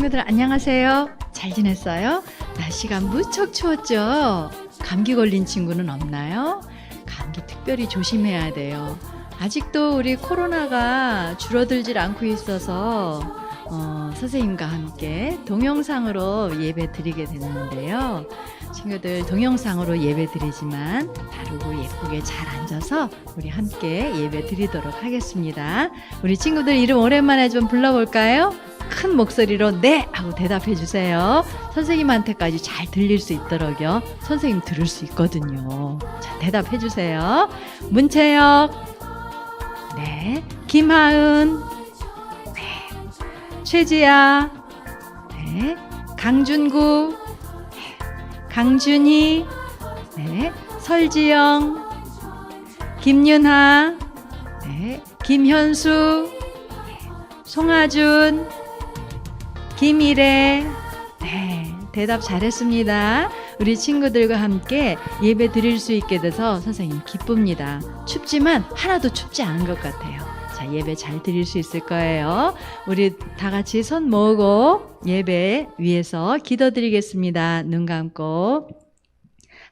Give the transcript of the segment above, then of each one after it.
친구들 안녕하세요. 잘 지냈어요? 날씨가 무척 추웠죠? 감기 걸린 친구는 없나요? 감기 특별히 조심해야 돼요. 아직도 우리 코로나가 줄어들질 않고 있어서 어, 선생님과 함께 동영상으로 예배 드리게 됐는데요. 친구들 동영상으로 예배 드리지만 바르고 예쁘게 잘 앉아서 우리 함께 예배 드리도록 하겠습니다. 우리 친구들 이름 오랜만에 좀 불러볼까요? 큰 목소리로 네 하고 대답해 주세요. 선생님한테까지 잘 들릴 수 있도록요. 선생님 들을 수 있거든요. 자, 대답해 주세요. 문채혁. 네. 김하은. 네. 최지아. 네. 강준구. 네. 강준희. 네. 설지영. 김윤하. 네. 김현수. 네. 송하준. 김일혜. 네, 대답 잘했습니다. 우리 친구들과 함께 예배 드릴 수 있게 돼서 선생님 기쁩니다. 춥지만 하나도 춥지 않은 것 같아요. 자, 예배 잘 드릴 수 있을 거예요. 우리 다 같이 손 모으고 예배 위해서 기도 드리겠습니다. 눈 감고.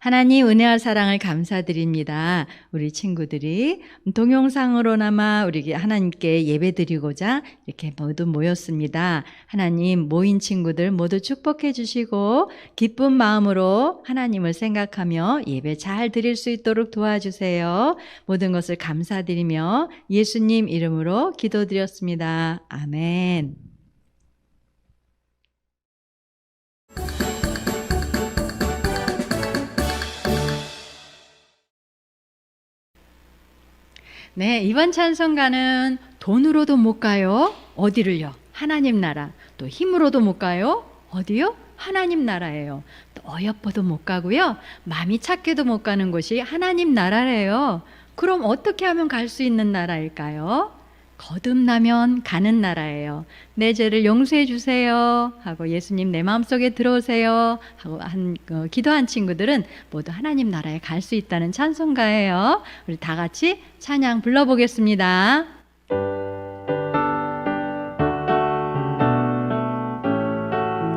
하나님 은혜와 사랑을 감사드립니다. 우리 친구들이 동영상으로나마 우리 하나님께 예배드리고자 이렇게 모두 모였습니다. 하나님 모인 친구들 모두 축복해 주시고 기쁜 마음으로 하나님을 생각하며 예배 잘 드릴 수 있도록 도와주세요. 모든 것을 감사드리며 예수님 이름으로 기도드렸습니다. 아멘. 네, 이번 찬송가는 돈으로도 못 가요. 어디를요? 하나님 나라. 또 힘으로도 못 가요. 어디요? 하나님 나라예요. 또 어여뻐도 못 가고요. 마음이 착해도 못 가는 곳이 하나님 나라래요. 그럼 어떻게 하면 갈 수 있는 나라일까요? 거듭나면 가는 나라예요. 내 죄를 용서해 주세요. 하고 예수님 내 마음속에 들어오세요. 하고 한 어, 기도한 친구들은 모두 하나님 나라에 갈 수 있다는 찬송가예요. 우리 다 같이 찬양 불러보겠습니다.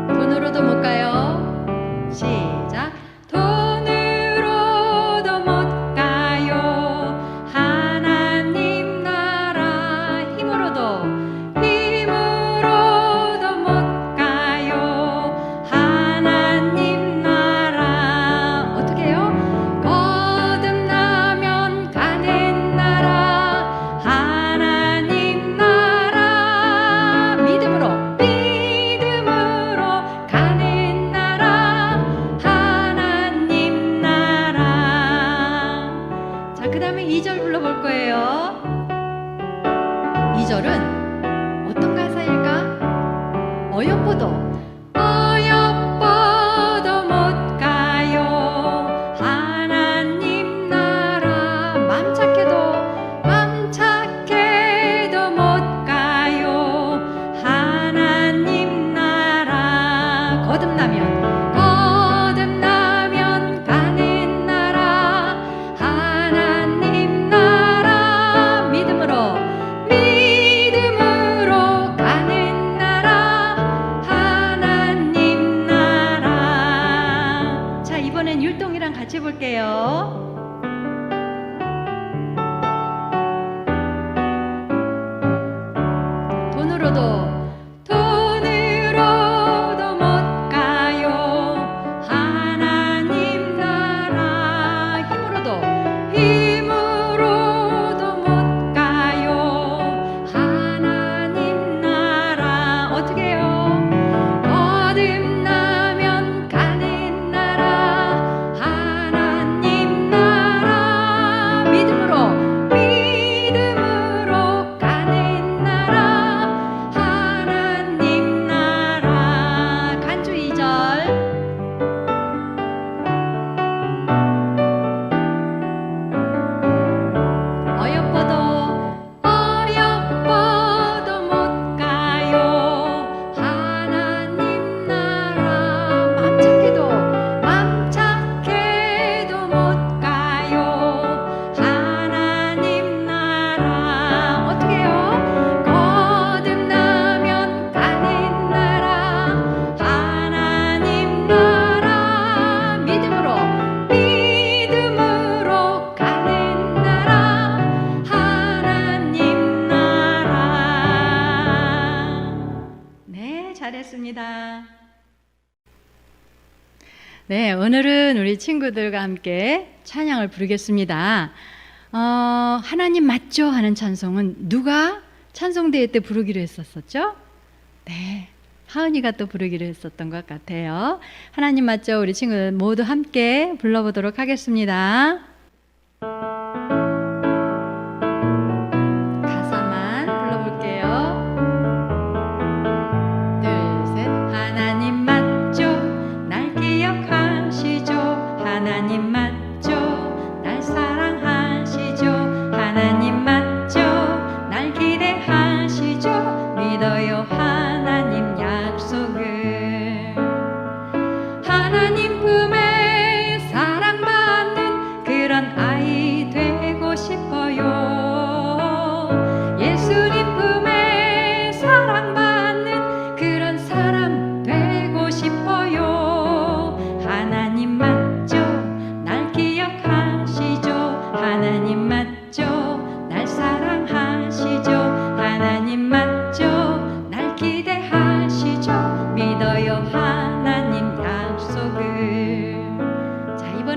돈으로도 못 가요. 시작. 어여뻐도 돈으 잘했습니다. 네, 오늘은 우리 친구들과 함께 찬양을 부르겠습니다. 어, 하나님 맞죠? 하는 찬송은 누가 찬송대회 때 부르기로 했었었죠? 네. 하은이가 또 부르기로 했었던 것 같아요. 하나님 맞죠? 우리 친구들 모두 함께 불러보도록 하겠습니다.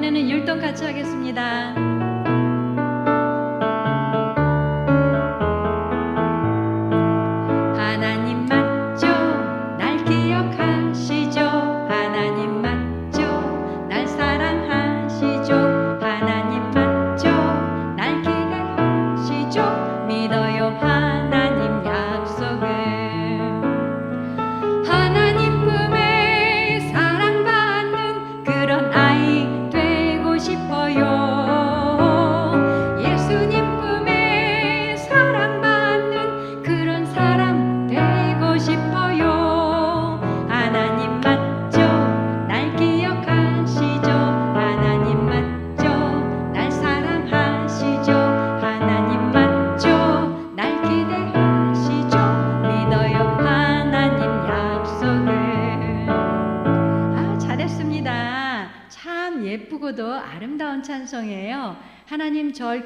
이번에는 율동 같이 하겠습니다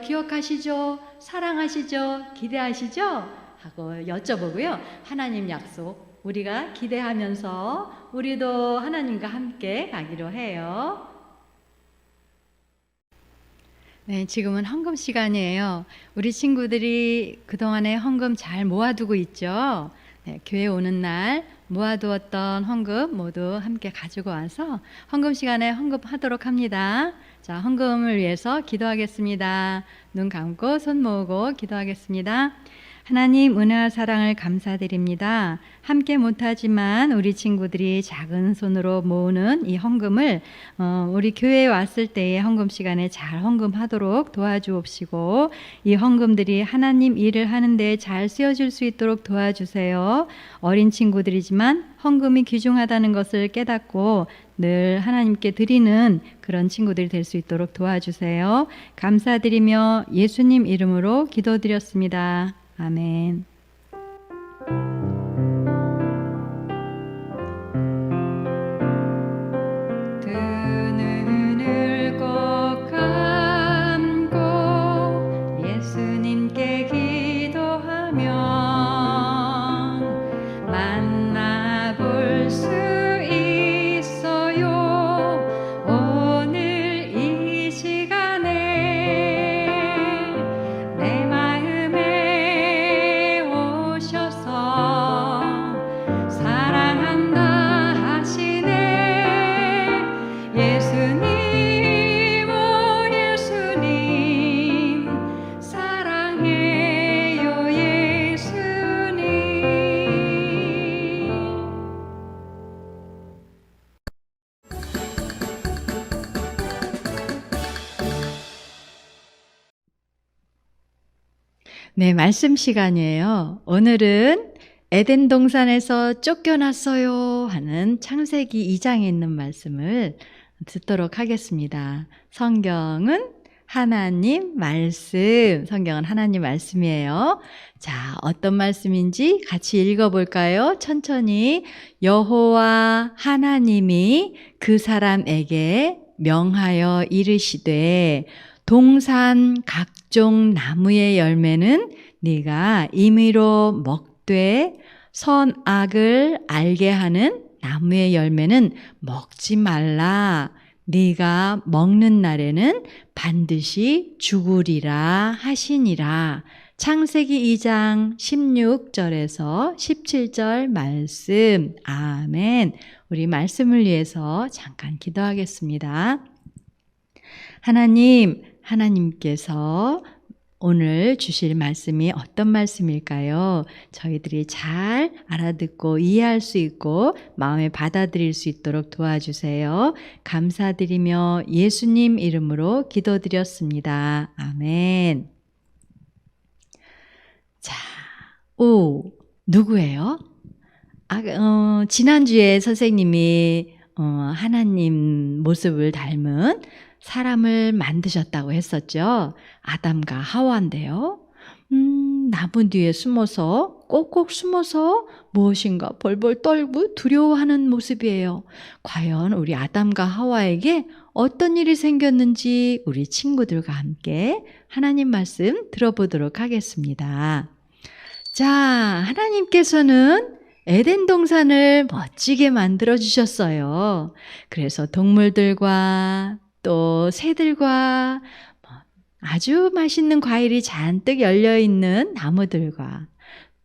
기억하시죠? 사랑하시죠? 기대하시죠? 하고 여쭤보고요. 하나님 약속 우리가 기대하면서 우리도 하나님과 함께 가기로 해요. 네, 지금은 헌금 시간이에요. 우리 친구들이 그동안에 헌금 잘 모아두고 있죠? 네, 교회 오는 날 모아두었던 헌금 모두 함께 가지고 와서 헌금 시간에 헌금하도록 합니다. 자, 헌금을 위해서 기도하겠습니다. 눈 감고 손 모으고 기도하겠습니다. 하나님 은혜와 사랑을 감사드립니다. 함께 못하지만 우리 친구들이 작은 손으로 모으는 이 헌금을 어, 우리 교회에 왔을 때의 헌금 시간에 잘 헌금하도록 도와주옵시고 이 헌금들이 하나님 일을 하는데 잘 쓰여질 수 있도록 도와주세요. 어린 친구들이지만 헌금이 귀중하다는 것을 깨닫고 늘 하나님께 드리는 그런 친구들이 될 수 있도록 도와주세요. 감사드리며 예수님 이름으로 기도드렸습니다. 아멘. 말씀 시간이에요. 오늘은 에덴 동산에서 쫓겨났어요 하는 창세기 2장에 있는 말씀을 듣도록 하겠습니다. 성경은 하나님 말씀, 성경은 하나님 말씀이에요. 자, 어떤 말씀인지 같이 읽어볼까요? 천천히. 여호와 하나님이 그 사람에게 명하여 이르시되 동산 각종 나무의 열매는 네가 임의로 먹되 선악을 알게 하는 나무의 열매는 먹지 말라. 네가 먹는 날에는 반드시 죽으리라 하시니라. 창세기 2장 16절에서 17절 말씀. 아멘. 우리 말씀을 위해서 잠깐 기도하겠습니다. 하나님, 하나님께서 오늘 주실 말씀이 어떤 말씀일까요? 저희들이 잘 알아듣고 이해할 수 있고 마음에 받아들일 수 있도록 도와주세요. 감사드리며 예수님 이름으로 기도드렸습니다. 아멘. 자, 오, 누구예요? 아, 어, 지난주에 선생님이 어, 하나님 모습을 닮은 사람을 만드셨다고 했었죠. 아담과 하와인데요. 음, 나무 뒤에 숨어서 꼭꼭 숨어서 무엇인가 벌벌 떨고 두려워하는 모습이에요. 과연 우리 아담과 하와에게 어떤 일이 생겼는지 우리 친구들과 함께 하나님 말씀 들어보도록 하겠습니다. 자, 하나님께서는 에덴 동산을 멋지게 만들어 주셨어요. 그래서 동물들과 또 새들과 뭐 아주 맛있는 과일이 잔뜩 열려 있는 나무들과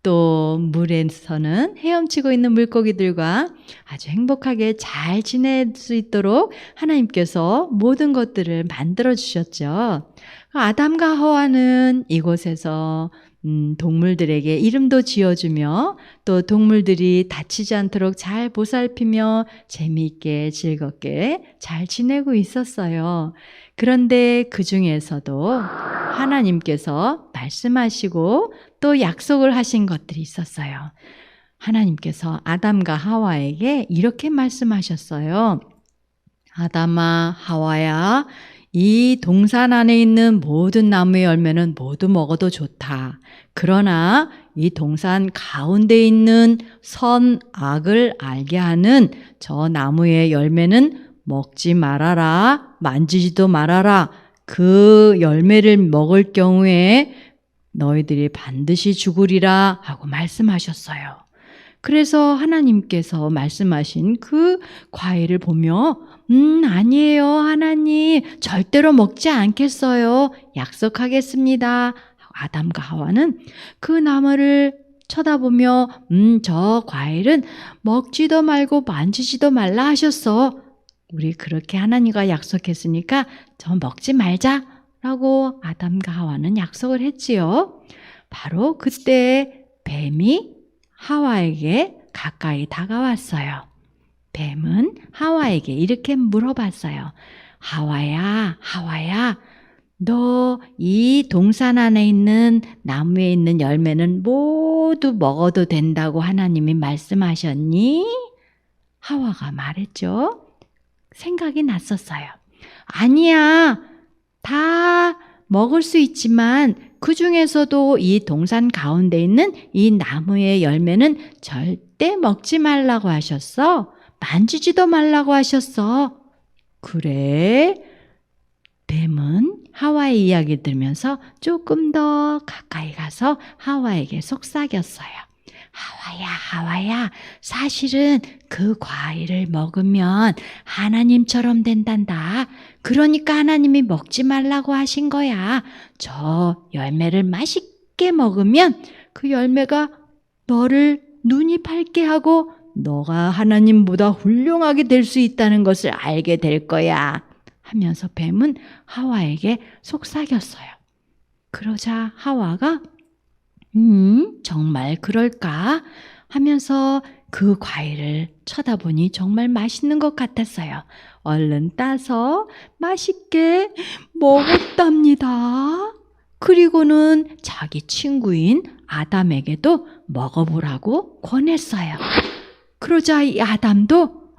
또 물에서는 헤엄치고 있는 물고기들과 아주 행복하게 잘 지낼 수 있도록 하나님께서 모든 것들을 만들어 주셨죠. 아담과 하와는 이곳에서 음, 동물들에게 이름도 지어주며 또 동물들이 다치지 않도록 잘 보살피며 재미있게 즐겁게 잘 지내고 있었어요. 그런데 그 중에서도 하나님께서 말씀하시고 또 약속을 하신 것들이 있었어요. 하나님께서 아담과 하와에게 이렇게 말씀하셨어요. 아담아, 하와야, 이 동산 안에 있는 모든 나무의 열매는 모두 먹어도 좋다. 그러나 이 동산 가운데 있는 선, 악을 알게 하는 저 나무의 열매는 먹지 말아라. 만지지도 말아라. 그 열매를 먹을 경우에 너희들이 반드시 죽으리라 하고 말씀하셨어요. 그래서 하나님께서 말씀하신 그 과일을 보며, 음, 아니에요, 하나님. 절대로 먹지 않겠어요. 약속하겠습니다. 아담과 하와는 그 나무를 쳐다보며, 음, 저 과일은 먹지도 말고 만지지도 말라 하셨어. 우리 그렇게 하나님과 약속했으니까 저 먹지 말자. 라고 아담과 하와는 약속을 했지요. 바로 그때 뱀이 하와에게 가까이 다가왔어요. 뱀은 하와에게 이렇게 물어봤어요. 하와야, 하와야, 너 이 동산 안에 있는 나무에 있는 열매는 모두 먹어도 된다고 하나님이 말씀하셨니? 하와가 말했죠. 생각이 났었어요. 아니야, 다 먹을 수 있지만 그 중에서도 이 동산 가운데 있는 이 나무의 열매는 절대 먹지 말라고 하셨어. 만지지도 말라고 하셨어. 그래? 뱀은 하와의 이야기 들으면서 조금 더 가까이 가서 하와에게 속삭였어요. 하와야, 하와야, 사실은 그 과일을 먹으면 하나님처럼 된단다. 그러니까 하나님이 먹지 말라고 하신 거야. 저 열매를 맛있게 먹으면 그 열매가 너를 눈이 밝게 하고 너가 하나님보다 훌륭하게 될 수 있다는 것을 알게 될 거야. 하면서 뱀은 하와에게 속삭였어요. 그러자 하와가 음, 정말 그럴까? 하면서 그 과일을 쳐다보니 정말 맛있는 것 같았어요. 얼른 따서 맛있게 먹었답니다. 그리고는 자기 친구인 아담에게도 먹어보라고 권했어요. 그러자 이 아담도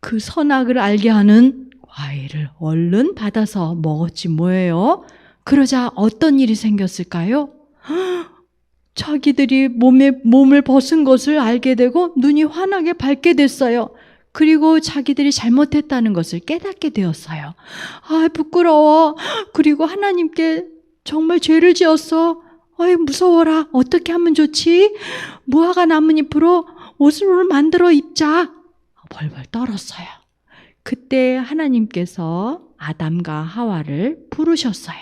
그 선악을 알게 하는 과일을 얼른 받아서 먹었지 뭐예요. 그러자 어떤 일이 생겼을까요? 자기들이 몸에 몸을 벗은 것을 알게 되고 눈이 환하게 밝게 됐어요. 그리고 자기들이 잘못했다는 것을 깨닫게 되었어요. 아, 부끄러워. 그리고 하나님께 정말 죄를 지었어. 아이, 무서워라. 어떻게 하면 좋지? 무화과 나뭇잎으로 옷을 만들어 입자. 벌벌 떨었어요. 그때 하나님께서 아담과 하와를 부르셨어요.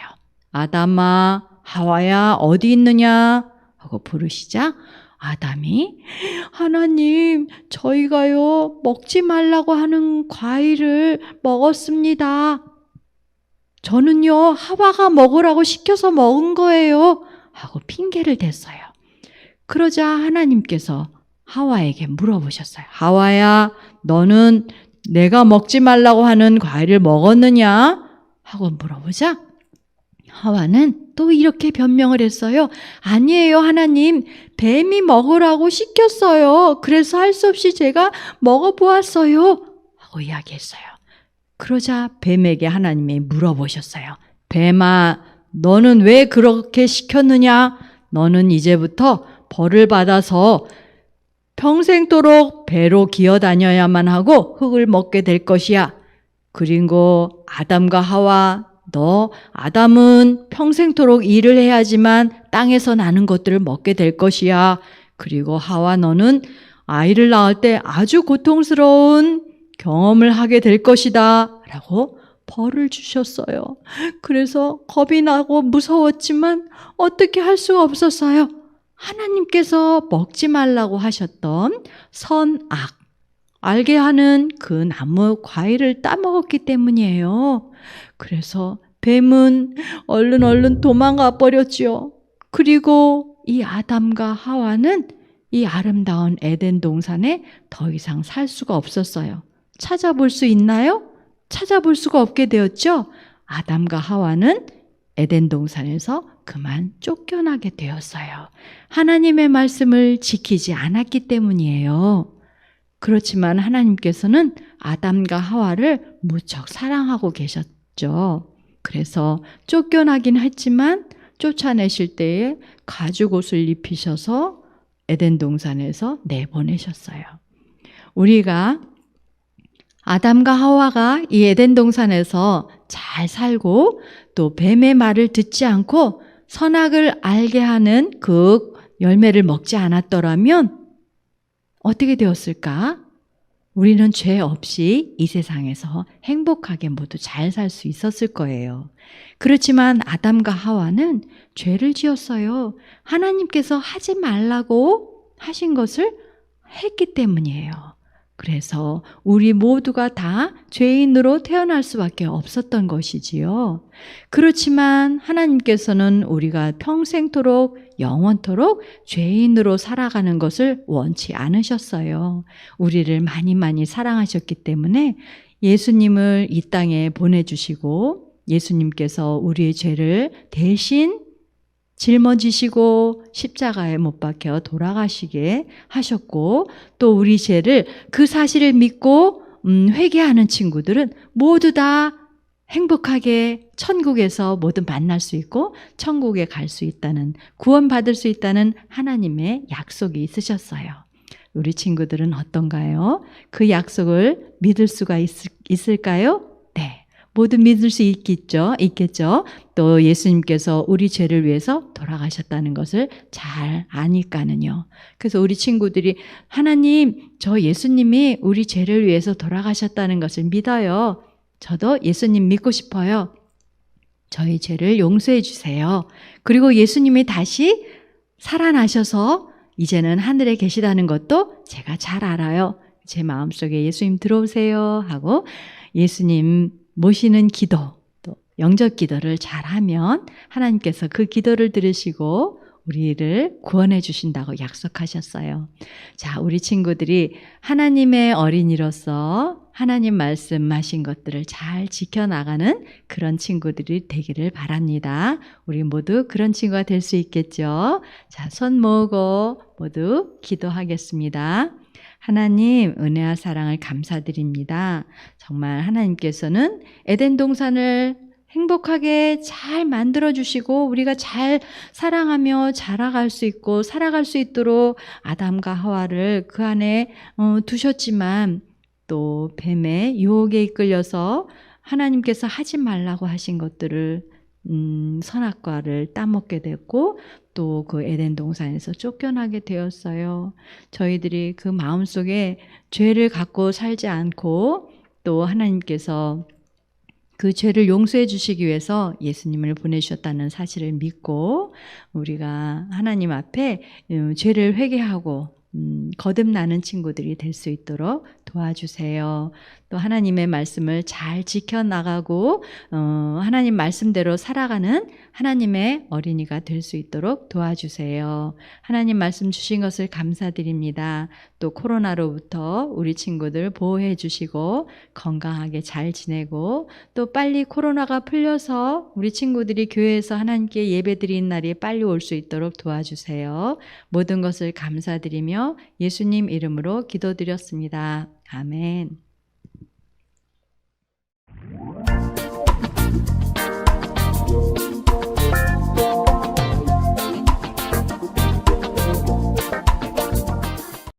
아담아, 하와야, 어디 있느냐? 하고 부르시자 아담이 하나님, 저희가요, 먹지 말라고 하는 과일을 먹었습니다. 저는요, 하와가 먹으라고 시켜서 먹은 거예요. 하고 핑계를 댔어요. 그러자 하나님께서 하와에게 물어보셨어요. 하와야, 너는 내가 먹지 말라고 하는 과일을 먹었느냐? 하고 물어보자. 하와는 또 이렇게 변명을 했어요. 아니에요, 하나님. 뱀이 먹으라고 시켰어요. 그래서 할 수 없이 제가 먹어보았어요. 하고 이야기했어요. 그러자 뱀에게 하나님이 물어보셨어요. 뱀아, 너는 왜 그렇게 시켰느냐? 너는 이제부터 벌을 받아서 평생도록 배로 기어 다녀야만 하고 흙을 먹게 될 것이야. 그리고 아담과 하와, 너 아담은 평생토록 일을 해야지만 땅에서 나는 것들을 먹게 될 것이야. 그리고 하와 너는 아이를 낳을 때 아주 고통스러운 경험을 하게 될 것이다. 라고 벌을 주셨어요. 그래서 겁이 나고 무서웠지만 어떻게 할 수가 없었어요. 하나님께서 먹지 말라고 하셨던 선악, 알게 하는 그 나무 과일을 따먹었기 때문이에요. 그래서 뱀은 얼른 얼른 도망가 버렸지요. 그리고 이 아담과 하와는 이 아름다운 에덴 동산에 더 이상 살 수가 없었어요. 찾아볼 수 있나요? 찾아볼 수가 없게 되었죠. 아담과 하와는 에덴 동산에서 그만 쫓겨나게 되었어요. 하나님의 말씀을 지키지 않았기 때문이에요. 그렇지만 하나님께서는 아담과 하와를 무척 사랑하고 계셨죠. 그래서 쫓겨나긴 했지만 쫓아내실 때에 가죽 옷을 입히셔서 에덴 동산에서 내보내셨어요. 우리가 아담과 하와가 이 에덴 동산에서 잘 살고 또 뱀의 말을 듣지 않고 선악을 알게 하는 그 열매를 먹지 않았더라면 어떻게 되었을까? 우리는 죄 없이 이 세상에서 행복하게 모두 잘 살 수 있었을 거예요. 그렇지만 아담과 하와는 죄를 지었어요. 하나님께서 하지 말라고 하신 것을 했기 때문이에요. 그래서 우리 모두가 다 죄인으로 태어날 수밖에 없었던 것이지요. 그렇지만 하나님께서는 우리가 평생토록 영원토록 죄인으로 살아가는 것을 원치 않으셨어요. 우리를 많이 많이 사랑하셨기 때문에 예수님을 이 땅에 보내주시고 예수님께서 우리의 죄를 대신 짊어지시고 십자가에 못 박혀 돌아가시게 하셨고 또 우리 죄를 그 사실을 믿고 음, 회개하는 친구들은 모두 다 행복하게 천국에서 모두 만날 수 있고 천국에 갈 수 있다는 구원받을 수 있다는 하나님의 약속이 있으셨어요. 우리 친구들은 어떤가요? 그 약속을 믿을 수가 있, 있을까요? 네. 모두 믿을 수 있겠죠. 있겠죠. 또 예수님께서 우리 죄를 위해서 돌아가셨다는 것을 잘 아니까는요. 그래서 우리 친구들이 하나님, 저 예수님이 우리 죄를 위해서 돌아가셨다는 것을 믿어요. 저도 예수님 믿고 싶어요. 저희 죄를 용서해 주세요. 그리고 예수님이 다시 살아나셔서 이제는 하늘에 계시다는 것도 제가 잘 알아요. 제 마음속에 예수님 들어오세요 하고 예수님 모시는 기도, 또 영접 기도를 잘하면 하나님께서 그 기도를 들으시고 우리를 구원해 주신다고 약속하셨어요. 자, 우리 친구들이 하나님의 어린이로서 하나님 말씀하신 것들을 잘 지켜나가는 그런 친구들이 되기를 바랍니다. 우리 모두 그런 친구가 될 수 있겠죠? 자, 손 모으고 모두 기도하겠습니다. 하나님, 은혜와 사랑을 감사드립니다. 정말 하나님께서는 에덴 동산을 행복하게 잘 만들어 주시고, 우리가 잘 사랑하며 자라갈 수 있고, 살아갈 수 있도록 아담과 하와를 그 안에 어, 두셨지만, 또 뱀의 유혹에 이끌려서 하나님께서 하지 말라고 하신 것들을 음, 선악과를 따먹게 됐고 또 그 에덴 동산에서 쫓겨나게 되었어요. 저희들이 그 마음속에 죄를 갖고 살지 않고 또 하나님께서 그 죄를 용서해 주시기 위해서 예수님을 보내주셨다는 사실을 믿고 우리가 하나님 앞에 음, 죄를 회개하고 음, 거듭나는 친구들이 될 수 있도록 도와주세요. 또 하나님의 말씀을 잘 지켜나가고 어, 하나님 말씀대로 살아가는 하나님의 어린이가 될 수 있도록 도와주세요. 하나님 말씀 주신 것을 감사드립니다. 또 코로나로부터 우리 친구들 보호해 주시고 건강하게 잘 지내고 또 빨리 코로나가 풀려서 우리 친구들이 교회에서 하나님께 예배드리는 날이 빨리 올 수 있도록 도와주세요. 모든 것을 감사드리며 예수님 이름으로 기도드렸습니다. 아멘. Música